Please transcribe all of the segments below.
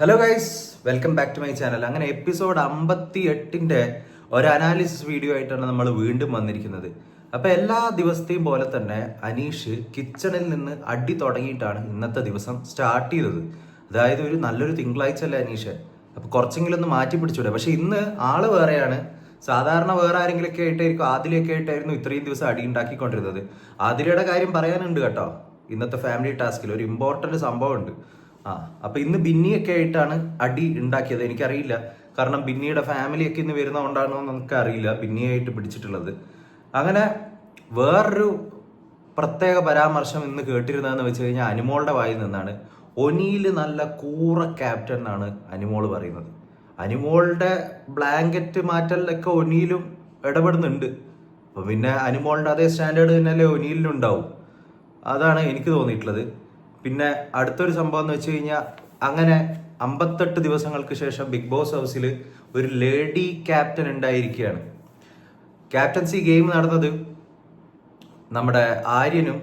Hello guys welcome back to my channel അങ്ങനെ episode അമ്പത്തി എട്ടിന്റെ ഒരു അനാലിസിസ് വീഡിയോ ആയിട്ടാണ് നമ്മൾ വീണ്ടും വന്നിരിക്കുന്നത്. അപ്പോൾ എല്ലാ ദിവസത്തെയും പോലെ തന്നെ അനീഷ് കിച്ചണിൽ നിന്ന് അടി തുടങ്ങിയിട്ടാണ് ഇന്നത്തെ ദിവസം സ്റ്റാർട്ട് ചെയ്തത്. അതായത് ഒരു നല്ലൊരു തിങ്കളാഴ്ച അല്ലേ അനീഷ്? അപ്പോൾ കുറച്ചെങ്കിലും ഒന്ന് മാറ്റി പിടിച്ചൂടെ. പക്ഷേ ഇന്ന് ആൾ വേറെയാണ്. സാധാരണ വേറെ ആരെങ്കിലൊക്കെ ആയിട്ടായിരിക്കും ആദിലൊക്കെ ആയിട്ടായിരുന്നു ഇത്രയും ദിവസം അടി ഉണ്ടാക്കിക്കൊണ്ടിരുന്നത്. ആദിലയുടെ കാര്യം പറയാനുണ്ട് കേട്ടോ. ഇന്നത്തെ ഫാമിലി ടാസ്കിൽ ഒരു ഇമ്പോർട്ടന്റ് സംഭവം ഉണ്ട് ആ അപ്പൊ ഇന്ന് ബിന്നിയൊക്കെ ആയിട്ടാണ് അടി ഉണ്ടാക്കിയത്. എനിക്കറിയില്ല. കാരണം ബിന്നിയുടെ ഫാമിലിയൊക്കെ ഇന്ന് വരുന്നതുകൊണ്ടാണോ എന്ന് നമുക്ക് അറിയില്ല ബിന്നിയായിട്ട് പിടിച്ചിട്ടുള്ളത്. അങ്ങനെ വേറൊരു പ്രത്യേക പരാമർശം ഇന്ന് കേട്ടിരുന്നതെന്ന് വെച്ച് കഴിഞ്ഞാൽ അനിമോളുടെ വായിൽ നിന്നാണ്. ഒനിയിൽ നല്ല കൂറ ക്യാപ്റ്റൻ എന്നാണ് അനുമോൾ പറയുന്നത്. അനിമോളുടെ ബ്ലാങ്കറ്റ് മാറ്റലിലൊക്കെ ഒനിയിലും ഇടപെടുന്നുണ്ട്. അപ്പൊ പിന്നെ അനിമോളിന്റെ അതേ സ്റ്റാൻഡേർഡ് തന്നെയല്ലേ ഒനിയിലും അതാണ് എനിക്ക് തോന്നിയിട്ടുള്ളത്. പിന്നെ അടുത്തൊരു സംഭവം എന്ന് വെച്ച് കഴിഞ്ഞാൽ അങ്ങനെ അമ്പത്തെട്ട് ദിവസങ്ങൾക്ക് ശേഷം ബിഗ് ബോസ് ഹൗസിൽ ഒരു ലേഡി ക്യാപ്റ്റൻ ഉണ്ടായിരിക്കുകയാണ്. ക്യാപ്റ്റൻസി ഗെയിം നടന്നത് നമ്മുടെ ആര്യനും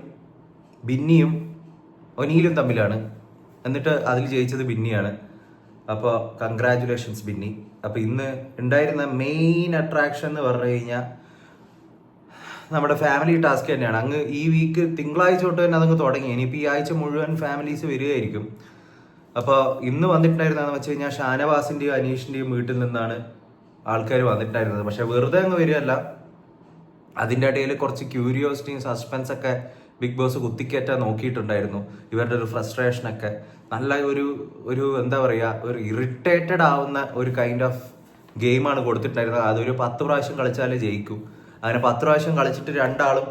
ബിന്നിയും ഒനീലും തമ്മിലാണ്. എന്നിട്ട് അതിൽ ജയിച്ചത് ബിന്നിയാണ്. അപ്പോൾ കൺഗ്രാറ്റുലേഷൻസ് ബിന്നി. അപ്പോൾ ഇന്ന് ഉണ്ടായിരുന്ന മെയിൻ അട്രാക്ഷൻ എന്ന് പറഞ്ഞു കഴിഞ്ഞാൽ നമ്മുടെ ഫാമിലി ടാസ്ക് തന്നെയാണ്. അങ്ങ് ഈ വീക്ക് തിങ്കളാഴ്ച തൊട്ട് തന്നെ അതങ്ങ് തുടങ്ങി. ഇനിയിപ്പോൾ ഈ ആഴ്ച മുഴുവൻ ഫാമിലീസ് വരികയായിരിക്കും. അപ്പോൾ ഇന്ന് വന്നിട്ടുണ്ടായിരുന്നതെന്ന് വെച്ച് കഴിഞ്ഞാൽ ഷാനവാസിന്റെയും അനീഷിന്റെയും വീട്ടിൽ നിന്നാണ് ആൾക്കാർ വന്നിട്ടുണ്ടായിരുന്നത്. പക്ഷേ വെറുതെ അങ്ങ് വരികയല്ല. അതിന്റെ ഇടയിൽ കുറച്ച് ക്യൂരിയോസിറ്റിയും സസ്പെൻസൊക്കെ ബിഗ് ബോസ് കുത്തിക്കയറ്റാൻ നോക്കിയിട്ടുണ്ടായിരുന്നു. ഇവരുടെ ഒരു ഫ്രസ്ട്രേഷനൊക്കെ നല്ല ഒരു ഒരു എന്താ പറയുക ഒരു ഇറിറ്റേറ്റഡ് ആവുന്ന ഒരു കൈൻഡ് ഓഫ് ഗെയിമാണ് കൊടുത്തിട്ടുണ്ടായിരുന്നത്. അതൊരു പത്ത് പ്രാവശ്യം കളിച്ചാലേ ജയിക്കൂ. അങ്ങനെ പത്ത് പ്രാവശ്യം കളിച്ചിട്ട് രണ്ടാളും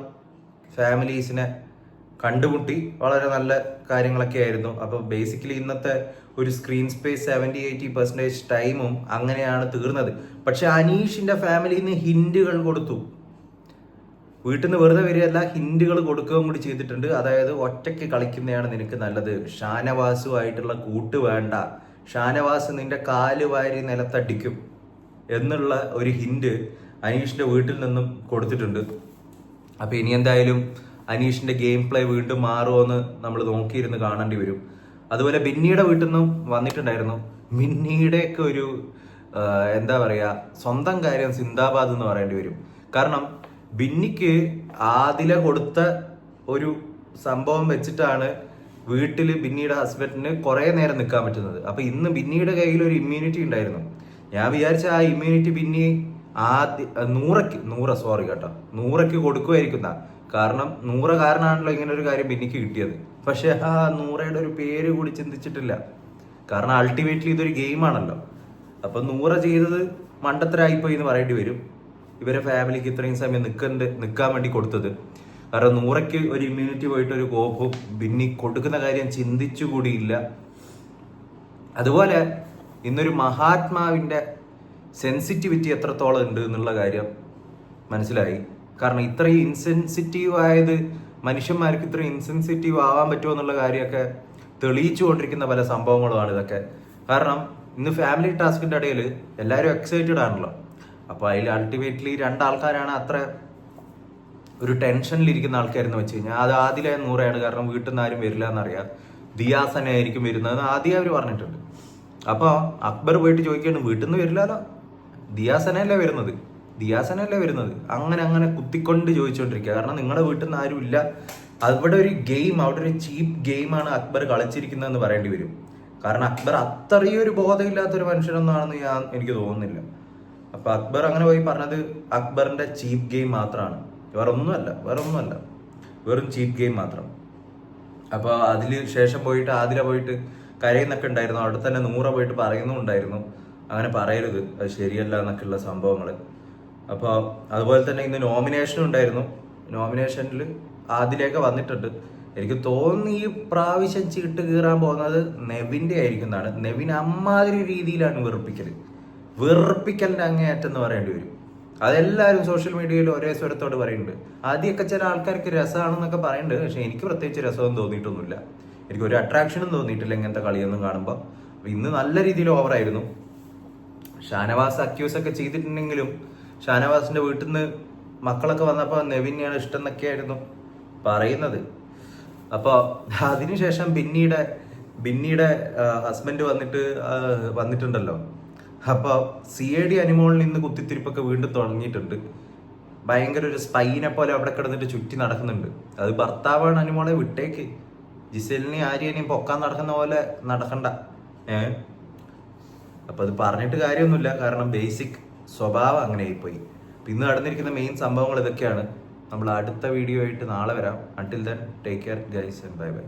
ഫാമിലീസിനെ കണ്ടുമുട്ടി. വളരെ നല്ല കാര്യങ്ങളൊക്കെ ആയിരുന്നു. അപ്പോൾ ബേസിക്കലി ഇന്നത്തെ ഒരു screen space seventy eighty percentage ടൈമും അങ്ങനെയാണ് തീർന്നത്. പക്ഷെ അനീഷിന്റെ ഫാമിലിയിൽ നിന്ന് ഹിൻഡുകൾ കൊടുത്തു. വീട്ടിൽ നിന്ന് വെറുതെ വരികയല്ല ഹിൻഡുകൾ കൊടുക്കുകയും കൂടി ചെയ്തിട്ടുണ്ട്. അതായത് ഒറ്റയ്ക്ക് കളിക്കുന്നതാണ് നിനക്ക് നല്ലത്. ഷാനവാസുമായിട്ടുള്ള കൂട്ട് വേണ്ട. ഷാനവാസ് നിന്റെ കാൽ വാരി നിലത്തടിക്കും എന്നുള്ള ഒരു ഹിൻഡ് അനീഷിന്റെ വീട്ടിൽ നിന്നും കൊടുത്തിട്ടുണ്ട്. അപ്പൊ ഇനി എന്തായാലും അനീഷിന്റെ ഗെയിം പ്ലേ വീണ്ടും മാറുമെന്ന് നമ്മൾ നോക്കിയിരുന്ന് കാണേണ്ടി വരും. അതുപോലെ ബിന്നിയുടെ വീട്ടിൽ നിന്നും വന്നിട്ടുണ്ടായിരുന്നു. ബിന്നിയുടെയൊക്കെ ഒരു എന്താ പറയുക സ്വന്തം കാര്യം സിന്ദാബാദ് എന്ന് പറയേണ്ടി വരും. കാരണം ബിന്നിക്ക് ആദില കൊടുത്ത ഒരു സംഭവം വെച്ചിട്ടാണ് വീട്ടിൽ ബിന്നിയുടെ ഹസ്ബൻഡിന് കുറെ നേരം നിൽക്കാൻ പറ്റുന്നത്. അപ്പൊ ഇന്ന് ബിന്നിയുടെ കയ്യിൽ ഒരു ഇമ്മ്യൂണിറ്റി ഉണ്ടായിരുന്നു. ഞാൻ വിചാരിച്ച ആ ഇമ്മ്യൂണിറ്റി ബിന്നി ആദ്യ നൂറയ്ക്ക് നൂറ സോറി കേട്ടോ. നൂറയ്ക്ക് കൊടുക്കുമായിരിക്കുന്ന കാരണം നൂറ കാരണമാണല്ലോ ഇങ്ങനെ ഒരു കാര്യം ബിന്നിക്ക് കിട്ടിയത്. പക്ഷെ ആ നൂറയുടെ ഒരു പേര് കൂടി ചിന്തിച്ചിട്ടില്ല. കാരണം അൾട്ടിമേറ്റ്ലി ഇതൊരു ഗെയിമാണല്ലോ അപ്പൊ നൂറ ചെയ്തത് മണ്ടത്തരായിപ്പോയി എന്ന് പറയേണ്ടി വരും. ഇവരെ ഫാമിലിക്ക് ഇത്രയും സമയം നിൽക്കണ്ട് നിൽക്കാൻ വേണ്ടി കൊടുത്തത്. കാരണം നൂറയ്ക്ക് ഒരു ഇമ്മ്യൂണിറ്റി പോയിട്ട് ഒരു കോപ്പും ബിന്നി കൊടുക്കുന്ന കാര്യം ചിന്തിച്ചുകൂടിയില്ല അതുപോലെ ഇന്നൊരു മഹാത്മാവിന്റെ സെൻസിറ്റിവിറ്റി എത്രത്തോളം ഉണ്ട് എന്നുള്ള കാര്യം മനസ്സിലായി. കാരണം ഇത്രയും ഇൻസെൻസിറ്റീവ് ആയത് മനുഷ്യന്മാർക്ക് ഇത്രയും ഇൻസെൻസിറ്റീവ് ആവാൻ പറ്റുമോ എന്നുള്ള കാര്യമൊക്കെ തെളിയിച്ചു കൊണ്ടിരിക്കുന്ന പല സംഭവങ്ങളുമാണ് ഇതൊക്കെ. കാരണം ഇന്ന് ഫാമിലി ടാസ്കിന്റെ ഇടയിൽ എല്ലാവരും എക്സൈറ്റഡ് ആണല്ലോ. അപ്പോൾ അതിൽ അൾട്ടിമേറ്റ്ലി രണ്ടാൾക്കാരാണ് അത്ര ഒരു ടെൻഷനിൽ ഇരിക്കുന്ന ആൾക്കാരെന്ന് വെച്ച് കഴിഞ്ഞാൽ അത് ആദ്യം നൂറയാണ്. കാരണം വീട്ടിൽ നിന്ന് ആരും വരില്ല എന്നറിയാം. ദിയാസനായിരിക്കും വരുന്നതെന്ന് ആദ്യം അവർ പറഞ്ഞിട്ടുണ്ട്. അപ്പോൾ അക്ബർ പോയിട്ട് ചോദിക്കുകയാണ് വീട്ടിൽ നിന്ന് വരില്ലല്ലോ ദിയാസനല്ലേ വരുന്നത്? ദിയാസനല്ലേ വരുന്നത്? അങ്ങനെ അങ്ങനെ കുത്തിക്കൊണ്ട് ചോദിച്ചുകൊണ്ടിരിക്കുക കാരണം നിങ്ങളുടെ വീട്ടിൽ നിന്ന് ആരും ഇല്ല. അവിടെ ഒരു ഗെയിം അവിടെ ഒരു ചീപ്പ് ഗെയിമാണ് അക്ബർ കളിച്ചിരിക്കുന്നതെന്ന് പറയേണ്ടി വരും. കാരണം അക്ബർ അത്രയും ഒരു ബോധമില്ലാത്തൊരു മനുഷ്യനൊന്നാണെന്ന് ഞാൻ എനിക്ക് തോന്നുന്നില്ല. അപ്പൊ അക്ബർ അങ്ങനെ പോയി പറഞ്ഞത് അക്ബറിന്റെ ചീപ്പ് ഗെയിം മാത്രമാണ് വേറെ ഒന്നുമല്ല വേറെ ഒന്നുമല്ല വെറും ചീപ്പ് ഗെയിം മാത്രം. അപ്പൊ അതിന് ശേഷം പോയിട്ട് ആതിര പോയിട്ട് കരയുന്നൊക്കെ ഉണ്ടായിരുന്നു. അവിടെ തന്നെ നൂറ പോയിട്ട് പറയുന്നുണ്ടായിരുന്നു അങ്ങനെ പറയരുത്. അത് ശരിയല്ല എന്നൊക്കെയുള്ള സംഭവങ്ങൾ അപ്പോൾ അതുപോലെ തന്നെ ഇന്ന് നോമിനേഷനും ഉണ്ടായിരുന്നു. നോമിനേഷനിൽ ആദിലേക്ക് വന്നിട്ടുണ്ട്. എനിക്ക് തോന്നുന്നു ഈ പ്രാവശ്യം ചീട്ട് കീറാൻ പോകുന്നത് നെവിന്റെ ആയിരിക്കും എന്നാണ്. നെവിൻ അമ്മാതിരി രീതിയിലാണ് വെറുപ്പിക്കൽ വെറുപ്പിക്കലിന്റെ അങ്ങേയറ്റം എന്ന് പറയേണ്ടി വരും. അതെല്ലാവരും സോഷ്യൽ മീഡിയയിൽ ഒരേ സ്വരത്തോട് പറയുന്നുണ്ട്. ആദ്യമൊക്കെ ചില ആൾക്കാർക്ക് രസമാണെന്നൊക്കെ പറയുന്നുണ്ട്. പക്ഷെ എനിക്ക് പ്രത്യേകിച്ച് രസമൊന്നും തോന്നിയിട്ടൊന്നുമില്ല. എനിക്ക് ഒരു അട്രാക്ഷനും തോന്നിയിട്ടില്ല ഇങ്ങനത്തെ കളിയൊന്നും കാണുമ്പോൾ ഇന്ന് നല്ല രീതിയിൽ ഓവറായിരുന്നു ഷാനവാസ് അക്യൂസ് ഒക്കെ ചെയ്തിട്ടുണ്ടെങ്കിലും ഷാനവാസിന്റെ വീട്ടിൽ നിന്ന് മക്കളൊക്കെ വന്നപ്പോൾ നെവിനെയാണ് ഇഷ്ടം എന്നൊക്കെയായിരുന്നു പറയുന്നത്. അപ്പോൾ അതിനുശേഷം ബിന്നിയുടെ ബിന്നിയുടെ ഹസ്ബൻഡ് വന്നിട്ട് വന്നിട്ടുണ്ടല്ലോ. അപ്പോൾ സി എ ഡി അനിമോളിൽ നിന്ന് കുത്തിത്തിരിപ്പൊക്കെ വീണ്ടും തുടങ്ങിയിട്ടുണ്ട്. ഭയങ്കര ഒരു സ്പൈനെ പോലെ അവിടെ കിടന്നിട്ട് ചുറ്റി നടക്കുന്നുണ്ട്. അത് ഭർത്താവാണ് അനിമോളെ വിട്ടേക്ക്. ജിസലിനെയും ആര്യനെയും പൊക്കാൻ നടക്കുന്ന പോലെ നടക്കണ്ട. ഏ? അപ്പൊ അത് പറഞ്ഞിട്ട് കാര്യമൊന്നുമില്ല. കാരണം ബേസിക് സ്വഭാവം അങ്ങനെ ആയിപ്പോയി. ഇന്ന് നടന്നിരിക്കുന്ന മെയിൻ സംഭവങ്ങൾ ഇതൊക്കെയാണ്. നമ്മൾ അടുത്ത വീഡിയോ ആയിട്ട് നാളെ വരാം. Until then take care guys bye bye